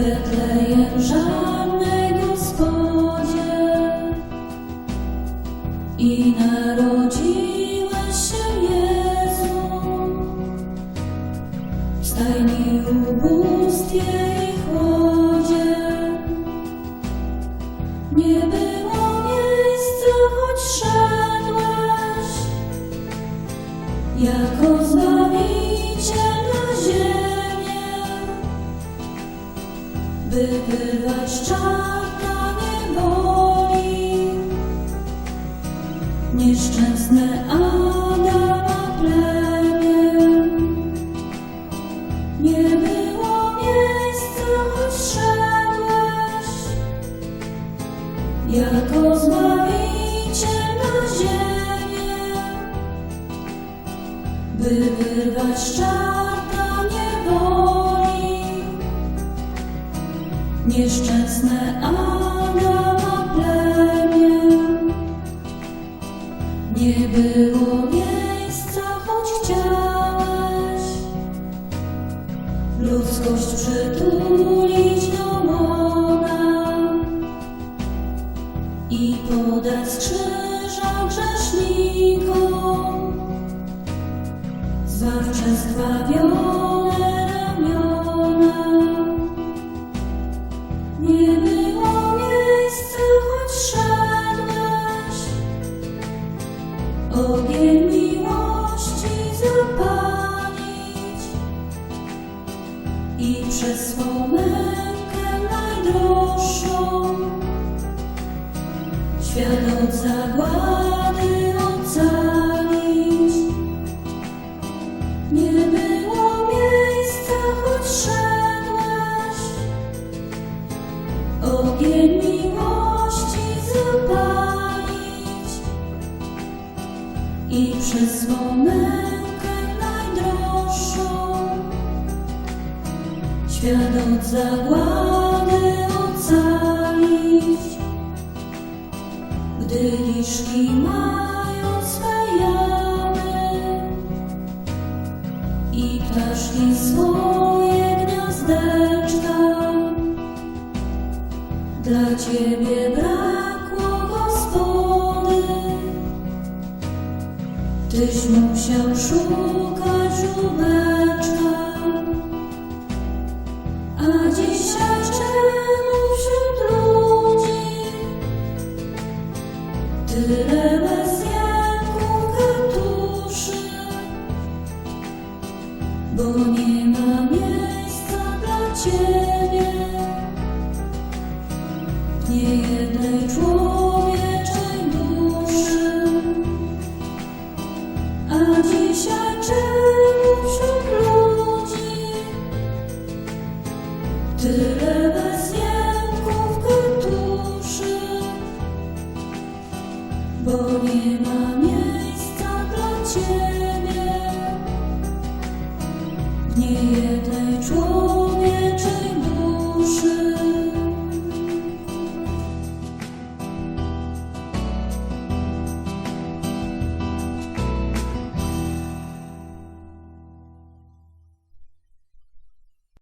Betlejem żadnej Gospodzie i narodziłeś się Jezu. Nieszczęsne Adama plemię. Nie było miejsca, choć jako Zbawiciel nieszczęsne Adama plemię. Nie było miejsca, choć chciałeś ludzkość przytulić do łona i podać krzyża grzesznikom zawsze zdławione ogień miłości zapalić i przez swą mękę najdroższą świat od zagłady ocalić. Nie było miejsca, choć i przez swą najdroższą świat od zagłady ocalić. Gdy liszki mają swe jamy i ptaszki swoje gniazdeczka, dla Ciebie Tyś musiał szukać żubeczka, a dzisiaj czemu wśród ludzi tyle jęku katuszy? Bo nie ma miejsca dla Ciebie, nie jednej człowieczej tyle bez jęków katuszy? Bo nie ma miejsca dla Ciebie, nie